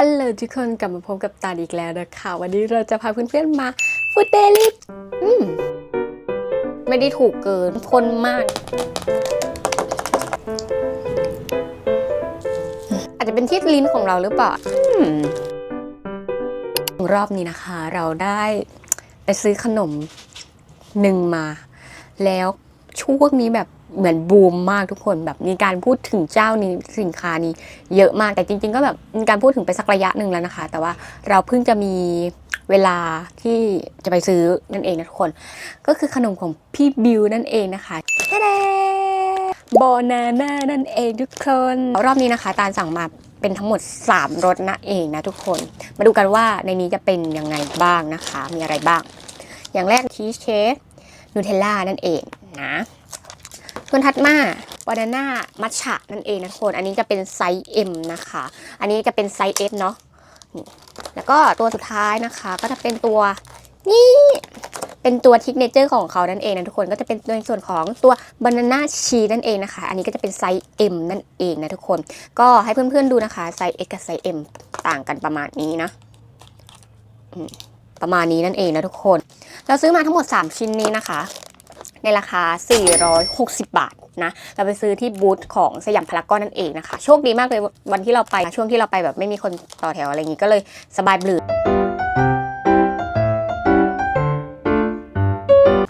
ฮัลโหลทุกคนกลับมาพบกับตาอีกแล้วนะคะ วันนี้เราจะพาเพื่อนๆมาฟูดเดลิอืมไม่ได้ถูกเกินคนมาก อาจจะเป็นที่ลิ้นของเราหรือเปล่ารอบนี้นะคะ เราได้ไปซื้อขนมหนึ่งมา แล้วช่วงนี้แบบ เหมือนบูมมากทุกคนแบบมีการพูดถึงเจ้านี้สินค้านี้เยอะมากแต่จริง ๆ ก็แบบมีการพูดถึงไปสักระยะหนึ่งแล้วนะคะ แต่ว่าเราเพิ่งจะมีเวลาที่จะไปซื้อนั่นเองนะทุกคน ก็คือขนมของพี่บิวนั่นเองนะคะเด้บอนาน่านั่นเองทุกคนรอบนี้นะคะ ตาลสั่งมาเป็นทั้งหมด 3รสนะเองนะทุกคน มาดูกันว่าในนี้จะเป็นยังไงบ้างนะคะ มีอะไรบ้าง อย่างแรกชีสเชฟนูเทลล่านั่นเองนะส่ วนถัดมาบานาน่ามัชฉะนั่นเองนะทุกคนอันนี้จะเป็นไซส์ M นะคะ อันนี้จะเป็นไซส์ S เนาะนี่แล้วก็ตัวสุดท้ายนะคะ ก็จะเป็นตัวนี่เป็นตัวทิกเนเจอร์ของเขานั่นเองนะทุกคนก็จะเป็นในส่วนของตัวบานาน่าชีนั่นเองนะคะ อันนี้ก็จะเป็นไซส์ M นั่นเองนะทุกคน ก็ให้เพื่อนๆดูนะคะไซส์ X กับไซส์ M ต่างกันประมาณนี้นะประมาณนี้นั่นเองนะทุกคน เราซื้อมาทั้งหมด 3 ชิ้นนี้นะคะ ในราคา 460 บาทนะเราไปซื้อที่บูธของสยามพารากอนนั่นเองนะคะ โชคดีมากเลยวันที่เราไปช่วงที่เราไปแบบไม่มีคนต่อแถวอะไรอย่างงี้ก็เลยสบายเบลืด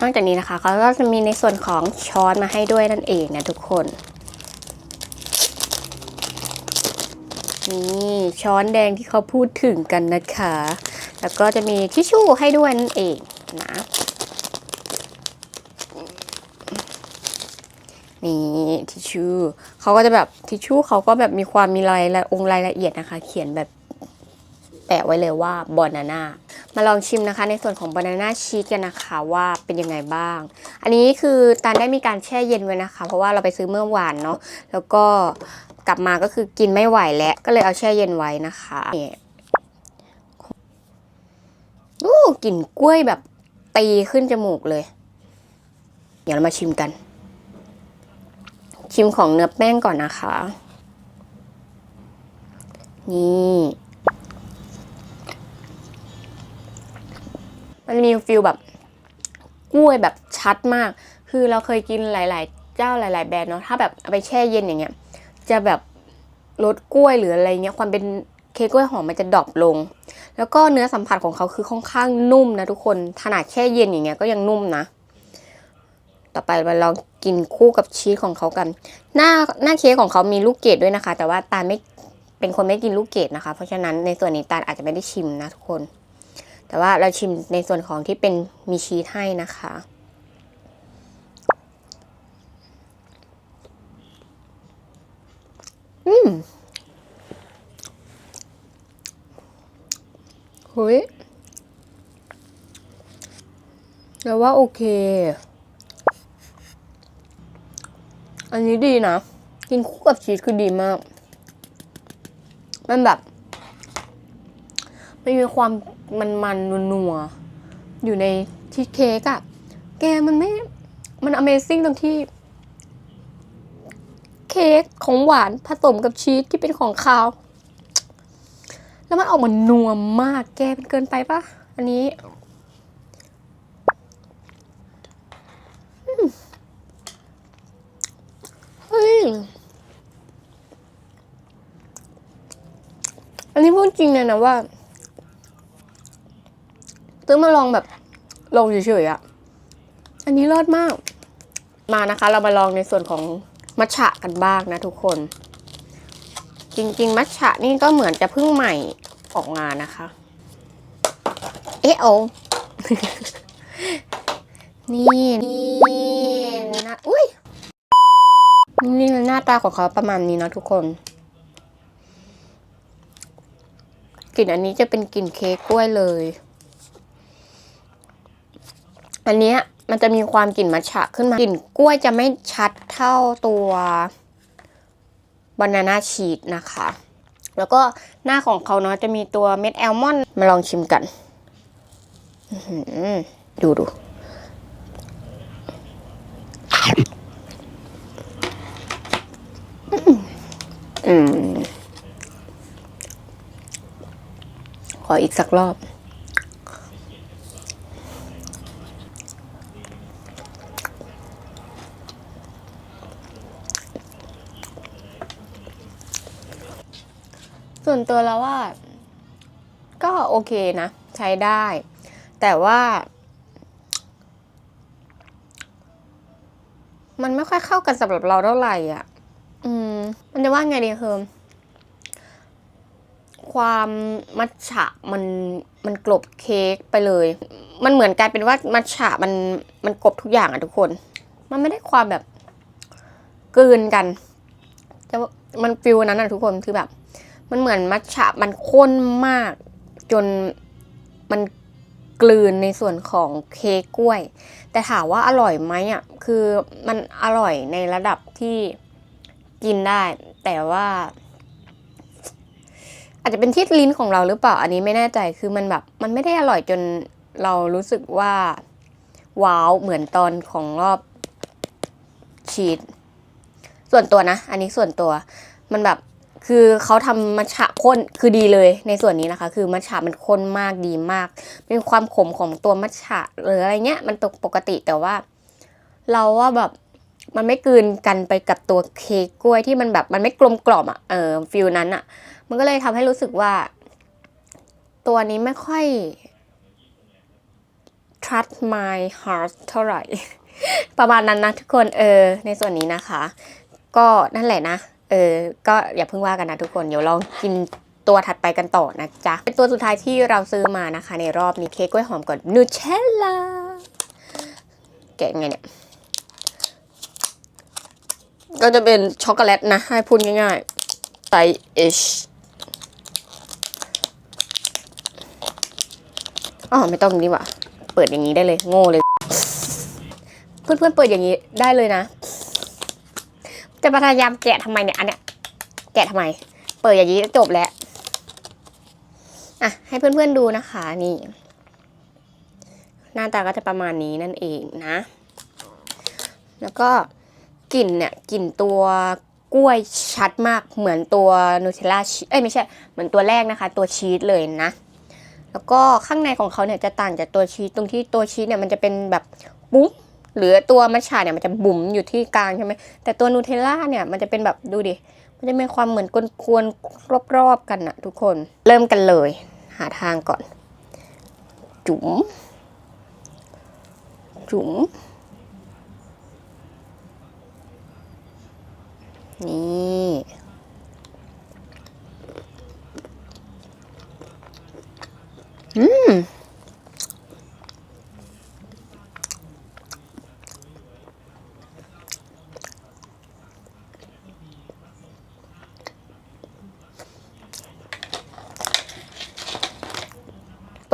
นอกจากนี้นะคะเขาก็จะมีในส่วนของช้อนมาให้ด้วยนั่นเองนะทุกคนนี่ช้อนแดงที่เขาพูดถึงกันนะคะ แล้วก็จะมีทิชชู่ให้ด้วยนั่นเองนะ นี่ทิชชู่เขาก็จะแบบทิชชู่เขาก็แบบมีความมีรายละองค์รายละเอียดนะคะ เขียนแบบแปะไว้เลยว่าบอนาน่ามาลองชิมนะคะ ในส่วนของบานาน่าชีสกันนะคะว่าเป็นยังไงบ้าง อันนี้คือตาลได้มีการแช่เย็นไว้นะคะ เพราะว่าเราไปซื้อเมื่อวานเนาะแล้วก็กลับมาก็คือกินไม่ไหวแล้ว ก็เลยเอาแช่เย็นไว้นะคะนี่อู้กลิ่นกล้วยแบบตีขึ้นจมูกเลย เดี๋ยวเรามาชิมกัน ชิมของเนื้อแป้งก่อนนะคะ นี่มันมีฟิลแบบกล้วยแบบชัดมาก คือเราเคยกินหลาย ๆ เจ้าหลาย ๆ แบรนด์เนาะ ถ้าแบบเอาไปแช่เย็นอย่างเงี้ย จะแบบรสกล้วยหรืออะไรเงี้ย ความเป็นเค้กกล้วยหอมมันจะดรอปลง แล้วก็เนื้อสัมผัสของเขาคือค่อนข้างนุ่มนะทุกคน ขนาดแช่เย็นอย่างเงี้ยก็ยังนุ่มนะ ต่อไปเราลองกินคู่กับชีสของเขากัน หน้าหน้าเค้กของเขามีลูกเกดด้วยนะคะ แต่ว่าตาไม่เป็นคนไม่กินลูกเกดนะคะ เพราะฉะนั้นในส่วนนี้ตาอาจจะไม่ได้ชิมนะทุกคน แต่ว่าเราชิมในส่วนของที่เป็นมีชีสให้นะคะอืมเฮ้ยแล้วว่าโอเค อันนี้ดีนะ กินคู่กับชีสคือดีมาก มันแบบ มันมีความมันมันนัวๆอยู่ในชีสเค้กอะแกมันไม่ มัน Amazing ตรงที่ เค้กของหวานผสมกับชีสที่เป็นของคาว แล้วมันออกมานัวมาก แกเป็นเกินไปปะอันนี้ เฮ้ย อันนี้พูดจริงเลยนะว่าซื้อมาลองแบบลองเฉยๆอะอันนี้เลิศมาก มานะคะ เรามาลองในส่วนของมัทฉะกันบ้างนะทุกคน จริง ๆ มัทฉะนี่ก็เหมือนจะเพิ่งใหม่ออกงานนะคะ เอ๊ะโอนี่นี่นะ อุ้ย นี่หน้าตาของเขาประมาณนี้นะทุกคนกลิ่นอันนี้จะเป็นกลิ่นเค้กกล้วยเลย อันเนี้ยมันจะมีความกลิ่นมัทฉะขึ้นมากลิ่นกล้วยจะไม่ชัดเท่าตัวบานาน่าชีสนะคะ แล้วก็หน้าของเขาเนาะจะมีตัวเม็ดแอลมอนด์มาลองชิมกัน ดูดู อืม ขออีกสักรอบ ส่วนตัวแล้วว่า ก็โอเคนะ ใช้ได้ แต่ว่ามันไม่ค่อยเข้ากันสำหรับเราเท่าไหร่อะ มันจะว่าไงดีคือความมัทฉะมันมันกลบเค้กไปเลย มันเหมือนกลายเป็นว่ามัทฉะมันมันกลบทุกอย่างอะทุกคน มันไม่ได้ความแบบกลืนกันแต่มันฟิลนั้นอะทุกคนคือแบบ มันเหมือนมัทฉะมันข้นมาก จนมันกลืนในส่วนของเค้กกล้วย แต่ถามว่าอร่อยไหมอะคือมันอร่อยในระดับที่ กินได้ แต่ว่า อาจจะเป็นที่ลิ้นของเราหรือเปล่า อันนี้ไม่แน่ใจคือมันแบบ มันไม่ได้อร่อยจนเรารู้สึกว่า ว้าวเหมือนตอนของรอบชีสส่วนตัวนะ อันนี้ส่วนตัวมันแบบคือเขาทำมัทฉะข้นคือดีเลยในส่วนนี้นะคะ คือมัทฉะมันข้นมากดีมาก เป็นความขมของตัวมัทฉะหรืออะไรเงี้ย มันตกปกติแต่ว่า เราว่าแบบ มันไม่กลืนกันไปกับตัวเค้กกล้วยที่มันแบบมันไม่กลมกล่อมอะเออฟิลนั้นอะมันก็เลยทำให้รู้สึกว่า ตัวนี้ไม่ค่อย trust my heart เท่าไหร่ ประมาณนั้นนะทุกคนเออ ในส่วนนี้นะคะ ก็นั่นแหละนะ เออ ก็อย่าเพิ่งว่ากันนะทุกคน เดี๋ยวลองกินตัวถัดไปกันต่อนะจ๊ะ เป็นตัวสุดท้ายที่เราซื้อมานะคะ ในรอบนี้เค้กกล้วยหอมก่อนนูเชลล่าแกะไงเนี่ย ก็จะเป็นช็อกโกแลตนะ ให้พูดง่ายๆไซเอชอ๋อไม่ต้องดีกว่าเปิดอย่างนี้ได้เลย โง่เลย เพื่อนๆเปิดอย่างนี้ได้เลยนะ จะพยายามแกะทำไมเนี่ยอันเนี้ยแกะทำไม เปิดอย่างนี้จบแล้วอะให้เพื่อนๆดูนะคะนี่ หน้าตาก็จะประมาณนี้นั่นเองนะ แล้วก็ กลิ่นเนี่ยกลิ่นตัวกล้วยชัดมากเหมือนตัวนูเทลล่าชีเอ้ยไม่ใช่เหมือนตัวแรกนะคะ ตัวชีสเลยนะ แล้วก็ข้างในของเขาเนี่ยจะต่างจากตัวชีสตรงที่ตัวชีสเนี่ยมันจะเป็นแบบบุ้มหรือตัวมัชชาเนี่ยมันจะบุ๋มอยู่ที่กลางใช่ไหมแต่ตัวนูเทลล่าเนี่ยมันจะเป็นแบบดูดิมันจะมีความเหมือนกวนๆรอบๆกันนะทุกคนเริ่มกันเลย หาทางก่อน จุ๋มจุ๋ม นี่อืม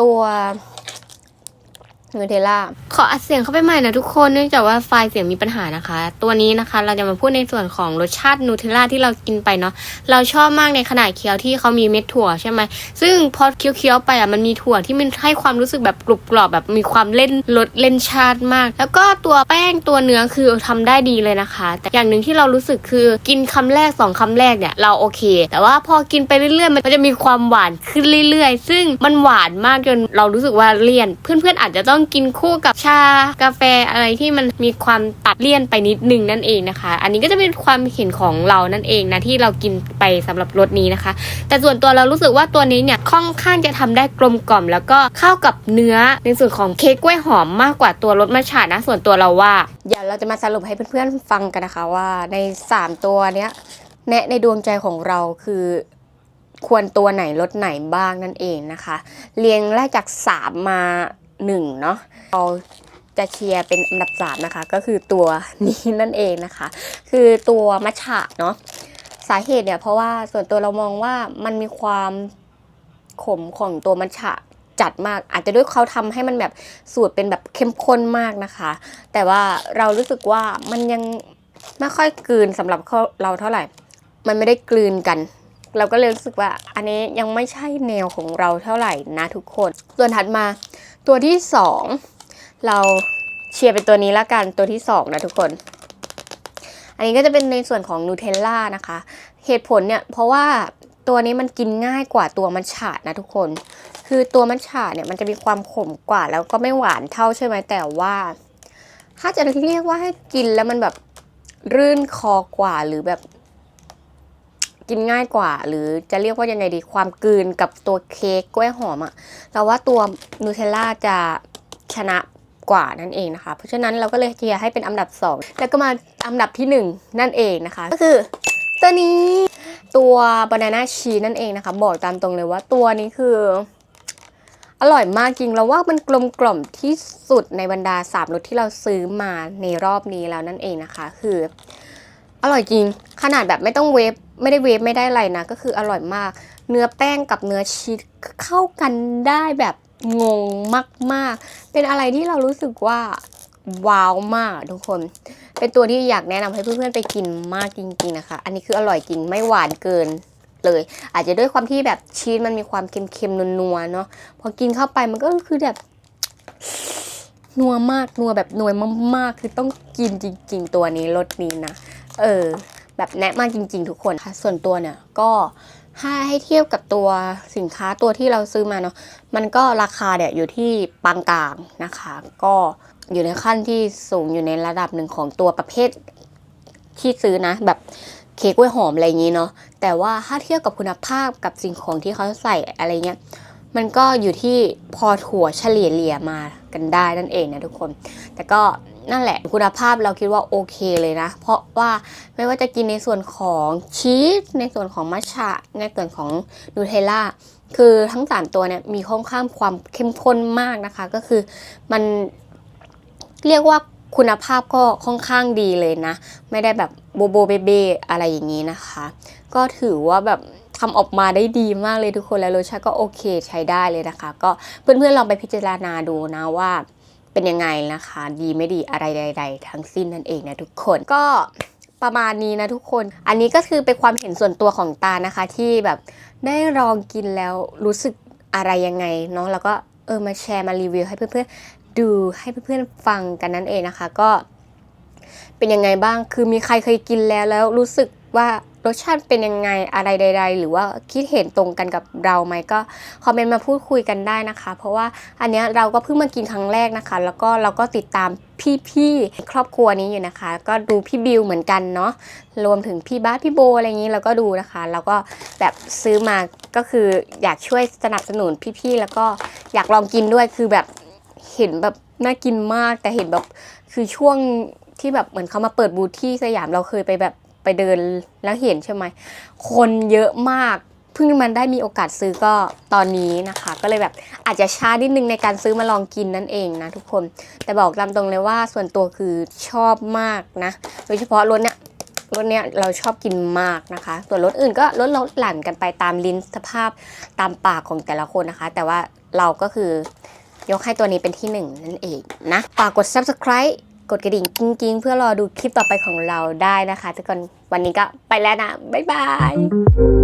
ตัวนูเทลล่า ขออัดเสียงเข้าไปใหม่นะทุกคนเนื่องจากว่าไฟล์เสียงมีปัญหานะคะ ตัวนี้นะคะเราจะมาพูดในส่วนของรสชาตินูเทลล่าที่เรากินไปเนาะเราชอบมากในขนาดเคี้ยวที่เขามีเม็ดถั่วใช่ไหมซึ่งพอเคี้ยวๆไปอะมันมีถั่วที่มันให้ความรู้สึกแบบกรุบกรอบแบบมีความเล่นรสเล่นชาติมาก แล้วก็ตัวแป้งตัวเนื้อคือทำได้ดีเลยนะคะ แต่อย่างหนึ่งที่เรารู้สึกคือกินคำแรกสองคำแรกเนี่ยเราโอเค แต่ว่าพอกินไปเรื่อยๆ มันจะมีความหวานขึ้นเรื่อยๆ ซึ่งมันหวานมากจนเรารู้สึกว่าเลี่ยน เพื่อนๆอาจจะต้องกินคู่กับชากาแฟอะไรที่มันมีความตัดเลี่ยนไปนิดนึงนั่นเองนะคะ อันนี้ก็จะเป็นความเห็นของเรานั่นเองนะที่เรากินไปสำหรับรสนี้นะคะ แต่ส่วนตัวเรารู้สึกว่าตัวนี้เนี่ยค่อนข้างจะทำได้กลมกล่อม แล้วก็เข้ากับเนื้อในส่วนของเค้กกล้วยหอมมากกว่าตัวรสมัทฉะนะส่วนตัวเราว่าเดี๋ยวเราจะมาสรุปให้เพื่อนๆฟังกันนะคะว่าใน 3 ตัวเนี้ยแนะในดวงใจของเราคือควรตัวไหนรสไหนบ้างนั่นเองนะคะ เรียงไล่จาก 3 มา 1เนาะเราจะเชียร์เป็นอันดับ3นะคะ ก็คือตัวนี้นั่นเองนะคะ คือตัวมัชฉะเนาะสาเหตุเนี่ยเพราะว่าส่วนตัวเรามองว่ามันมีความขมของตัวมัชฉะจัดมาก อาจจะด้วยเขาทำให้มันแบบสูตรเป็นแบบเข้มข้นมากนะคะ แต่ว่าเรารู้สึกว่ามันยังไม่ค่อยกลืนสำหรับเราเท่าไหร่ มันไม่ได้กลืนกัน เราก็เลยรู้สึกว่าอันนี้ยังไม่ใช่แนวของเราเท่าไหร่นะทุกคน ส่วนถัดมา ตัวที่สองเราเชียร์เป็นตัวนี้ละกันตัวที่สองนะทุกคน อันนี้ก็จะเป็นในส่วนของนูเทลล่านะคะ เหตุผลเนี่ยเพราะว่าตัวนี้มันกินง่ายกว่าตัวมันฉานะทุกคน คือตัวมันฉาเนี่ยมันจะมีความขมกว่าแล้วก็ไม่หวานเท่าใช่ไหมแต่ว่า ถ้าจะเรียกว่าให้กินแล้วมันแบบรื่นคอกว่าหรือแบบ กินง่ายกว่า หรือจะเรียกว่ายังไงดีความกลืนกับตัวเค้กกล้วยหอมอะเราว่าตัวนูเทลล่าจะชนะกว่านั่นเองนะคะ เพราะฉะนั้นเราก็เลยเชียร์ให้เป็นอันดับ 2 แล้วก็มาอันดับที่ 1 นั่นเองนะคะ ก็คือตัวนี้ตัวบานาน่าชีนั่นเองนะคะ บอกตามตรงเลยว่าตัวนี้คือ อร่อยมากจริงเราว่ามันกลมกล่อมที่สุดในบรรดาสามรสที่เราซื้อมาในรอบนี้แล้วนั่นเองนะคะ คือ อร่อยจริงขนาดแบบไม่ต้องเวฟ ไม่ได้เวฟไม่ได้อะไรนะ ก็คืออร่อยมาก เนื้อแป้งกับเนื้อชีสเข้ากันได้แบบงงมาก ๆ เป็นอะไรที่เรารู้สึกว่าว้าวมากทุกคน เป็นตัวที่อยากแนะนำให้เพื่อนๆไปกินมากจริงๆนะคะ อันนี้คืออร่อยจริงไม่หวานเกินเลย อาจจะด้วยความที่แบบชีสมันมีความเค็มๆนัวๆเนาะพอกินเข้าไปมันก็คือแบบนัวมากนัวแบบนัวมากๆ คือต้องกินจริง ๆ ตัวนี้รสนี้นะ เออ แบบแนะมากจริง ๆ ทุกคนค่ะ ส่วนตัวเนี่ยก็ถ้าให้เทียบกับตัวสินค้าตัวที่เราซื้อมาเนาะมันก็ราคาเนี่ยอยู่ที่ปานกลางนะคะ ก็อยู่ในขั้นที่สูงอยู่ในระดับหนึ่งของตัวประเภทที่ซื้อนะ แบบเค้กกล้วยหอมอะไรอย่างนี้เนาะแต่ว่าถ้าเทียบกับคุณภาพกับสิ่งของที่เขาใส่อะไรเงี้ยมันก็อยู่ที่พอถั่วเฉลี่ยเลี่ยมากันได้นั่นเองนะทุกคน แต่ก็ นั่นแหละคุณภาพเราคิดว่าโอเคเลยนะ เพราะว่าไม่ว่าจะกินในส่วนของชีสในส่วนของมัชชะในส่วนของนูเทลล่าคือทั้ง 3 ตัวเนี่ยมีค่อนข้างความเข้มข้นมากนะคะ ก็คือมันเรียกว่าคุณภาพก็ค่อนข้างดีเลยนะ ไม่ได้แบบโบโบเบเบอะไรอย่างนี้นะคะ ก็ถือว่าแบบทำออกมาได้ดีมากเลยทุกคนแล้วรสชาติก็โอเคใช้ได้เลยนะคะ ก็เพื่อนๆลองไปพิจารณาดูนะว่า เป็นยังไงนะคะ ดีไม่ดีอะไรใด ๆ ทั้งสิ้นนั่นเองนะทุกคนก็ประมาณนี้นะทุกคน อันนี้ก็คือเป็นความเห็นส่วนตัวของตานะคะ ที่แบบได้ลองกินแล้วรู้สึกอะไรยังไงเนาะแล้วก็เออมาแชร์มารีวิวให้เพื่อนๆดูให้เพื่อนๆฟังกันนั่นเองนะคะ ก็เป็นยังไงบ้างคือมีใครเคยกินแล้วแล้วรู้สึกว่า รสชาติเป็นยังไงอะไรใด ๆ หรือว่าคิดเห็นตรงกันกับเราไหมก็คอมเมนต์มาพูดคุยกันได้นะคะ เพราะว่าอันนี้เราก็เพิ่งมากินครั้งแรกนะคะ แล้วก็เราก็ติดตามพี่ๆครอบครัวนี้อยู่นะคะ ก็ดูพี่บิวเหมือนกันเนาะรวมถึงพี่บ้าพี่โบอะไรอย่างนี้เราก็ดูนะคะแล้วก็แบบซื้อมาก็คืออยากช่วยสนับสนุนพี่ๆแล้วก็อยากลองกินด้วยคือแบบเห็นแบบน่ากินมากแต่เห็นแบบคือช่วงที่แบบเหมือนเขามาเปิดบูธที่สยามเราเคยไปแบบ ไปเดินแล้วเห็นใช่ไหม คนเยอะมาก เพิ่งมันได้มีโอกาสซื้อก็ตอนนี้นะคะ ก็เลยแบบอาจจะช้านิดนึงในการซื้อมาลองกินนั่นเองนะทุกคน แต่บอกตามตรงเลยว่าส่วนตัวคือชอบมากนะ โดยเฉพาะรสเนี้ยรสเนี้ยเราชอบกินมากนะคะ ส่วนรสอื่นก็ลดลดหลั่นกันไปตามลิ้นสภาพตามปากของแต่ละคนนะคะ แต่ว่าเราก็คือยกให้ตัวนี้เป็นที่หนึ่งนั่นเองนะฝากกด subscribe กดกระดิ่งกิ้งๆ เพื่อรอดูคลิปต่อไปของเราได้นะคะ ทุกคนวันนี้ก็ไปแล้วนะ บ๊ายบาย